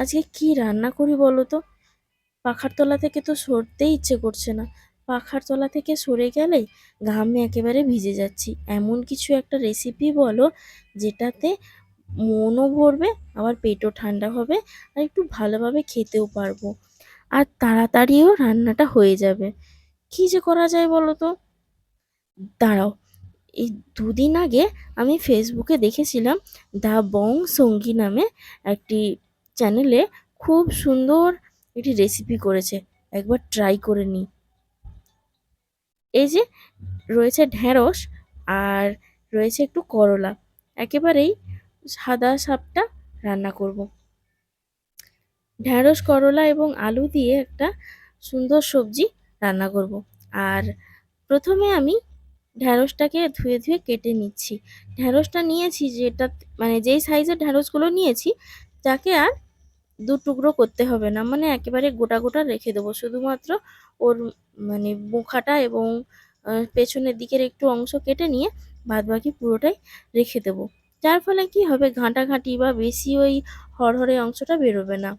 আজকে কি রান্না করি বলো তো? পাখার তলা থেকে তো সরতেই ইচ্ছে করছে না। পাখার তলা থেকে সরে গেলেই ঘামে একেবারে ভিজে যাচ্ছি। এমন কিছু একটা রেসিপি বলো যেটাতে মনও ভরবে, আবার পেটও ঠান্ডা হবে আর একটু ভালোভাবে খেতেও পারব। আর তাড়াতাড়িও রান্নাটা হয়ে যাবে। কি যে করা যায় বলো তো? দাঁড়াও, এই দুদিন আগে আমি ফেসবুকে দেখেছিলাম দ্য বং সঙ্গী নামে একটি চ্যানেলে খুব সুন্দর একটি রেসিপি করেছে। একবার ট্রাই করে নিই। এই যে রয়েছে ঢ্যাঁড়স আর রয়েছে একটু করলা। একেবারেই সাদা সাপটা রান্না করব। ঢ্যাঁড়স করলা এবং আলু দিয়ে একটা সুন্দর সবজি রান্না করব। আর প্রথমে আমি ঢ্যাঁড়সটাকে ধুয়ে ধুয়ে কেটে নিচ্ছি। ঢ্যাঁড়সটা নিয়েছি যেটা মানে যেই সাইজের ঢ্যাঁড়সগুলো নিয়েছি, তাকে আর দু টুকরো করতে হবে না। মানে একেবারে গোটা গোটা রেখে দেবো। শুধুমাত্র ওর মানে মুখাটা এবং পেছনের দিকের একটু অংশ কেটে নিয়ে বাদবাকি পুরোটাই রেখে দেবো। যার ফলে কি হবে, ঘাঁটাঘাঁটি বা বেশি ওই হরহরে অংশটা বেরোবে না।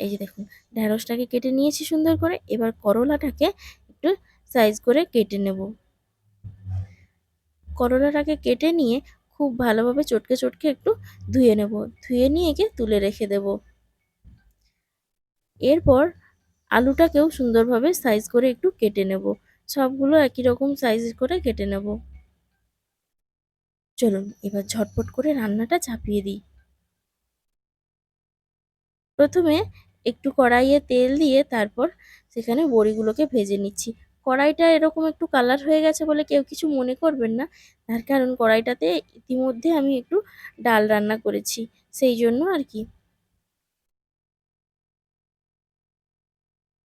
এই যে দেখুন ঢ্যাঁড়সটাকে কেটে নিয়েছি সুন্দর করে। এবার করলাটাকে একটু সাইজ করে কেটে নেব। করলাটাকে কেটে নিয়ে খুব ভালোভাবে চটকে চটকে একটু ধুয়ে নেব। ধুয়ে নিয়ে একে তুলে রেখে দেব। এরপর আলুটাকেও সুন্দরভাবে সাইজ করে একটু কেটে নেব। সবগুলো একই রকম সাইজ করে কেটে নেব। চলুন, এবার ঝটপট করে রান্নাটা চাপিয়ে দিই। প্রথমে একটু কড়াইয়ে তেল দিয়ে তারপর সেখানে বড়িগুলোকে ভেজে নিচ্ছি। কড়াইটা এরকম একটু কালার হয়ে গেছে বলে কেউ কিছু মনে করবেন না। তার কারণ কড়াইটাতে ইতিমধ্যে আমি একটু ডাল রান্না করেছি। সেই জন্য আর কি।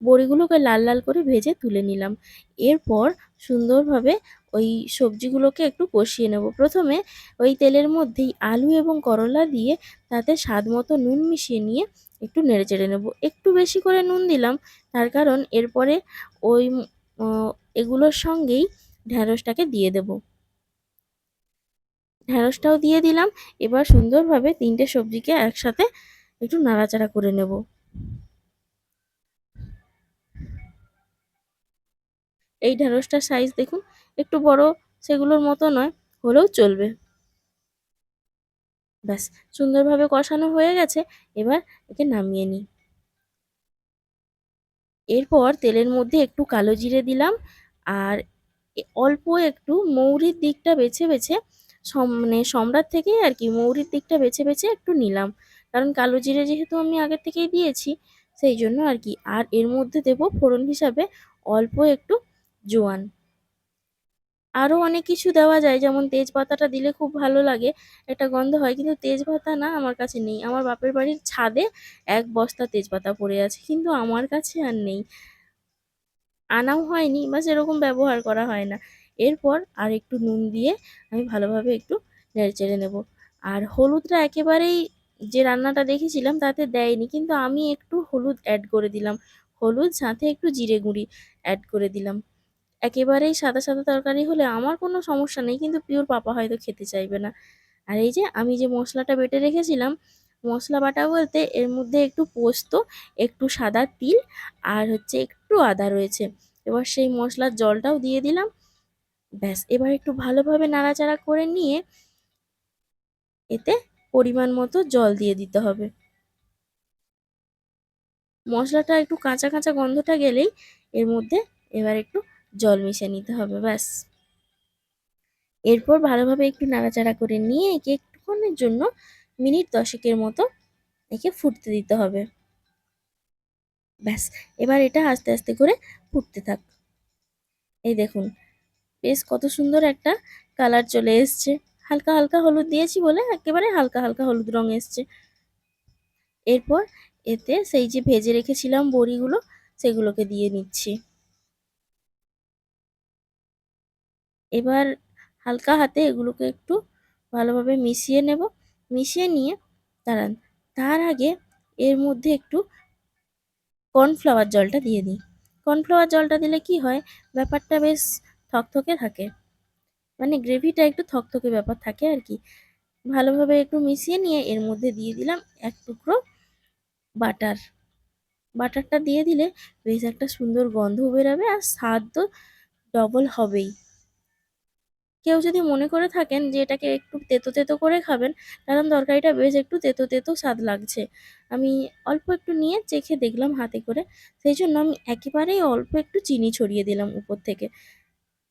বড়িগুলোকে লাল লাল করে ভেজে তুলে নিলাম। এরপর সুন্দরভাবে ওই সবজিগুলোকে একটু কষিয়ে নেব। প্রথমে ওই তেলের মধ্যেই আলু এবং করলা দিয়ে তাতে স্বাদ মতো নুন মিশিয়ে নিয়ে একটু নেড়ে চেড়ে নেব। একটু বেশি করে নুন দিলাম, তার কারণ এরপরে ওই এগুলোর সঙ্গেই ঢ্যাঁড়সটাকে দিয়ে দেব। ঢ্যাঁড়সটাও দিয়ে দিলাম, এবার সুন্দরভাবে তিনটে সবজিকে একসাথে একটু নাড়াচাড়া করে নেব। এই ঢ্যাঁড়সটার সাইজ দেখুন, একটু বড় সেগুলোর মতো নয়, হলেও চলবে। ব্যাস, সুন্দরভাবে কষানো হয়ে গেছে, এবার একে নামিয়ে নিই। এরপর তেলের মধ্যে একটু কালো জিরে দিলাম, আর অল্প একটু মৌরির দিকটা বেছে বেছে মানে সম্রাট থেকে আর কি মৌরির দিকটা বেছে বেছে একটু নিলাম। কারণ কালো জিরে যেহেতু আমি আগের থেকেই দিয়েছি, সেই জন্য আর কি। আর এর মধ্যে দেব ফোড়ন হিসাবে অল্প একটু জোয়ান। আরও অনেক কিছু দেওয়া যায়, যেমন তেজপাতাটা দিলে খুব ভালো লাগে, একটা গন্ধ হয়, কিন্তু তেজপাতা না আমার কাছে নেই। আমার বাপের বাড়ির ছাদে এক বস্তা তেজপাতা পড়ে আছে, কিন্তু আমার কাছে আর নেই। আনাও হয়নি, বা সেরকম ব্যবহার করা হয় না। এরপর আর একটু নুন দিয়ে আমি ভালোভাবে একটু নেড়েচেড়ে নেব। আর হলুদটা একেবারেই যে রান্নাটা দেখেছিলাম তাতে দেয়নি, কিন্তু আমি একটু হলুদ অ্যাড করে দিলাম। হলুদ সাথে একটু জিরে গুঁড়ি অ্যাড করে দিলাম। একেবারেই সাদা সাদা তরকারি হলে আমার কোনো সমস্যা নেই, কিন্তু পিওর পাপা হয়তো খেতে চাইবে না। আর এই যে আমি যে মশলাটা বেটে রেখেছিলাম, মশলা বাটা বলতে এর মধ্যে একটু পোস্ত, একটু সাদা তিল আর হচ্ছে একটু আদা রয়েছে। এবার সেই মশলার জলটাও দিয়ে দিলাম। ব্যাস, এবার একটু ভালোভাবে নাড়াচাড়া করে নিয়ে এতে পরিমাণ মতো জল দিয়ে দিতে হবে। মশলাটা একটু কাঁচা কাঁচা গন্ধটা গেলেই এর মধ্যে এবার একটু জল মিশিয়ে নিতে হবে, ব্যাস। এরপর ভালোভাবে একটু নাড়াচাড়া করে নিয়ে একে একটুক্ষণের জন্য মিনিট দশেকের মতো একে ফুটতে দিতে হবে। ব্যাস, এবার এটা আস্তে আস্তে করে ফুটতে থাক। এই দেখুন, বেশ কত সুন্দর একটা কালার চলে এসছে। হালকা হালকা হলুদ দিয়েছি বলে একেবারে হালকা হালকা হলুদ রং এসছে। এরপর এতে সেই যে ভেজে রেখেছিলাম বড়িগুলো, সেগুলোকে দিয়ে নিচ্ছি। এবার হালকা হাতে এগুলোকে একটু ভালোভাবে মিশিয়ে নেব। মিশিয়ে নিয়ে দাঁড়ান, তার আগে এর মধ্যে একটু কর্নফ্লাওয়ার জলটা দিয়ে দিই। কর্নফ্লাওয়ার জলটা দিলে কি হয়? ব্যাপারটা বেশ থকথকে থাকে। মানে গ্রেভিটা একটু থকথকে ব্যাপার থাকে আর কি। ভালোভাবে একটু মিশিয়ে নিয়ে এর মধ্যে দিয়ে দিলাম এক টুকরো বাটার। বাটারটা দিয়ে দিলে বেশ একটা সুন্দর গন্ধ বেরোবে আর স্বাদ তো ডবল হবেই। কেউ যদি মনে করে থাকেন যে এটাকে একটু তেতো তেতো করে খাবেন, কারণ তরকারিটা বেশ একটু তেতো তেতো স্বাদ লাগছে। আমি অল্প একটু নিয়ে চেখে দেখলাম হাতে করে, সেই জন্য আমি একেবারেই অল্প একটু চিনি ছড়িয়ে দিলাম উপর থেকে।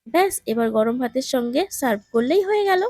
ব্যাস, এবার গরম ভাতের সঙ্গে সার্ভ করলেই হয়ে গেল।